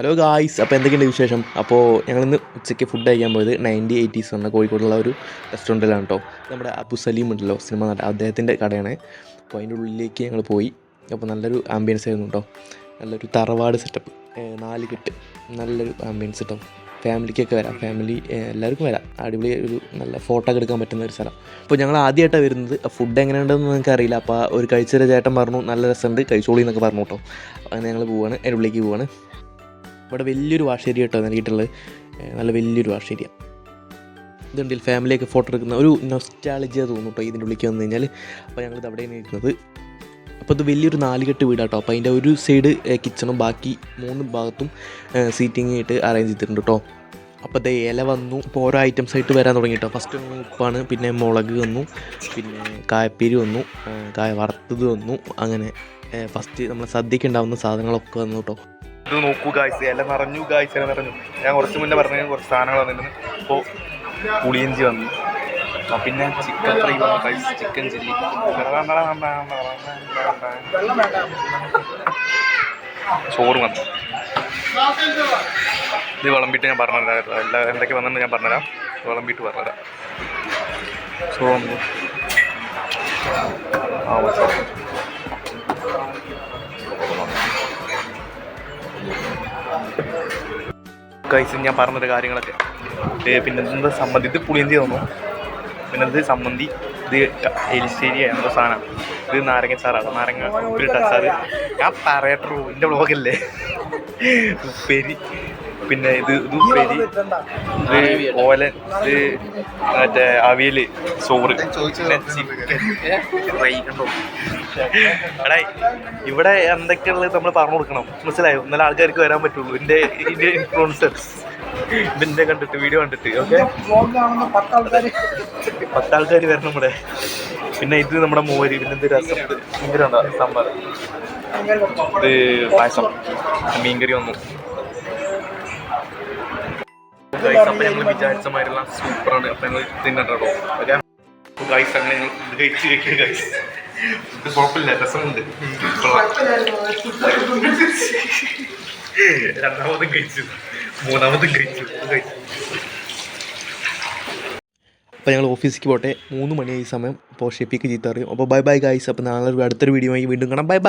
Hello guys അപ്പോൾ എന്തൊക്കെയുണ്ട് വിശേഷം? അപ്പോൾ ഞങ്ങളിന്ന് ഉച്ചയ്ക്ക് ഫുഡ് കഴിക്കാൻ പോയത് നയന്റി എയ്റ്റീസ് എന്ന കോഴിക്കോടുള്ള ഒരു റെസ്റ്റോറന്റിലാണ് കേട്ടോ നമ്മുടെ അബു സലീം ഉണ്ടല്ലോ സിനിമ നട അദ്ദേഹത്തിന്റെ കടയാണ്. അപ്പോൾ അതിന്റെ ഉള്ളിലേക്ക് ഞങ്ങൾ പോയി. അപ്പോൾ നല്ലൊരു ആംബിയൻസ് ആയിരുന്നു കേട്ടോ നല്ലൊരു തറവാട് സെറ്റപ്പ് നാല് കെട്ട്. നല്ലൊരു ആംബിയൻസ് കേട്ടോ ഫാമിലിക്കൊക്കെ വരാം. ഫാമിലി എല്ലാവർക്കും വരാം. അടിപൊളി ഒരു നല്ല ഫോട്ടോ എടുക്കാൻ പറ്റുന്ന ഒരു സ്ഥലം. അപ്പോൾ ഞങ്ങൾ ആദ്യമായിട്ടാണ് വരുന്നത്. ഫുഡ് എങ്ങനെയുണ്ടെന്ന് നിങ്ങൾക്ക് അറിയില്ല. അപ്പോൾ ഒരു കഴിച്ചൊരു ചേട്ടൻ പറഞ്ഞു നല്ല രസമുണ്ട് കഴിച്ചോളി എന്നൊക്കെ പറഞ്ഞു കേട്ടോ അങ്ങനെ ഞങ്ങൾ പോവാണ്. ഉള്ളിലേക്ക് പോവാണ്. ഇവിടെ വലിയൊരു വാഷേരിയ കേട്ടോ നൽകിയിട്ടുള്ളത്. നല്ല വലിയൊരു വാഷേരിയ ഇതുണ്ടെങ്കിൽ ഫാമിലിയൊക്കെ ഫോട്ടോ എടുക്കുന്ന ഒരു നൊസ്റ്റാളജിയ തോന്നുന്നു കേട്ടോ ഇതിന്റെ ഉള്ളിലേക്ക് വന്നു കഴിഞ്ഞാൽ അപ്പോൾ ഞങ്ങളിത് അവിടെയാണ് ഇരിക്കുന്നത്. അപ്പോൾ ഇത് വലിയൊരു നാലുകെട്ട് വീടാട്ടോ അപ്പോൾ അതിന്റെ ഒരു സൈഡ് കിച്ചണും ബാക്കി മൂന്ന് ഭാഗത്തും സീറ്റിംഗ് ആയിട്ട് അറേഞ്ച് ചെയ്തിട്ടുണ്ട് കേട്ടോ. അപ്പോൾ ഇത് ഇല വന്നു. ഇപ്പോൾ ഓരോ ഐറ്റംസ് ആയിട്ട് വരാൻ തുടങ്ങി കേട്ടോ. ഫസ്റ്റ് ഉപ്പാണ് പിന്നെ മുളക് വന്നു പിന്നെ കായപ്പേരി വന്നു കായ വറുത്തത് വന്നു അങ്ങനെ ഫസ്റ്റ് നമ്മൾ സദ്യക്ക് ഉണ്ടാവുന്ന സാധനങ്ങളൊക്കെ വന്നു കേട്ടോ. ഇത് നോക്കൂ ഗായ്സ് എല്ലാം നിറഞ്ഞു ഗായ്സ് എല്ലാം നിറഞ്ഞു. ഞാൻ കുറച്ച് മുന്നേ പറഞ്ഞ കുറച്ച് സാധനങ്ങൾ വന്നിരുന്നു. അപ്പോൾ പുളിയഞ്ചി വന്നു. പിന്നെ ചിക്കൻ ഫ്രൈ വന്നു ഗായ്സ് ചിക്കൻ ചില്ലി ചോറ് വന്നു. ഇത് വിളമ്പിട്ട് ഞാൻ പറഞ്ഞുതരാം. എല്ലാ എന്തൊക്കെ വന്നെന്ന് ഞാൻ പറഞ്ഞുതരാം. വിളമ്പിട്ട് പറഞ്ഞുതരാം. ചോറ് വന്നു. ആ ഗൈസ് ഞാൻ പറഞ്ഞൊരു കാര്യങ്ങളൊക്കെ. പിന്നെ എന്താ സമ്മതി ഇത് പുളിയന്തി തോന്നുന്നു. പിന്നെ ഇത് സമ്മന്തി. ഇത് എലിശ്ശേരി എന്തോ സാധനം. ഇത് നാരങ്ങ ചാറാണ് നാരങ്ങ ഉപ്പിലിട്ട അച്ചാറ്. ഞാൻ പറയട്ടോ എന്റെ ബ്ലോഗല്ലേ ഉപ്പേരി. പിന്നെ ഇത് ഇത് ഉപ്പേരി ഇത് ഓലൻ ഇത് മറ്റേ അവിയൽ ചോറ്. പിന്നെ ചിക്കൻ. എടാ ഇവിടെ എന്തൊക്കെയുള്ളത് നമ്മൾ പറഞ്ഞു കൊടുക്കണം? മനസ്സിലായോ? എന്നാലും ആൾക്കാർക്ക് വരാൻ പറ്റുള്ളൂ. എന്റെ ഇതിന്റെ ഇൻഫ്ലുവൻസേഴ്സ് ഇതിന്റെ കണ്ടിട്ട് വീഡിയോ കണ്ടിട്ട് ഓക്കെ പത്താൾക്കാർ വരണം നമ്മുടെ പിന്നെ ഇത് നമ്മുടെ മോര് പിന്നെ ഇത് രസം. ഉണ്ടോ? സാമ്പാർ ഇത് പായസം. മീൻകറി വന്നു. അപ്പം ഞങ്ങൾ വിചാരിച്ച സൂപ്പറാണ്. ഗൈസ് അങ്ങനെ മൂന്നാമതും അപ്പോൾ ഞങ്ങൾ ഓഫീസിലേക്ക് പോട്ടെ. മൂന്ന് മണിയായി സമയം. അപ്പോൾ ഷെഫിക്ക് ചീത്ത അറിയും അപ്പോൾ ബൈ ബൈ ഗൈസ് അപ്പോൾ നാളെ അടുത്തൊരു വീഡിയോ ആയി. വീണ്ടും കാണാം. Bye bye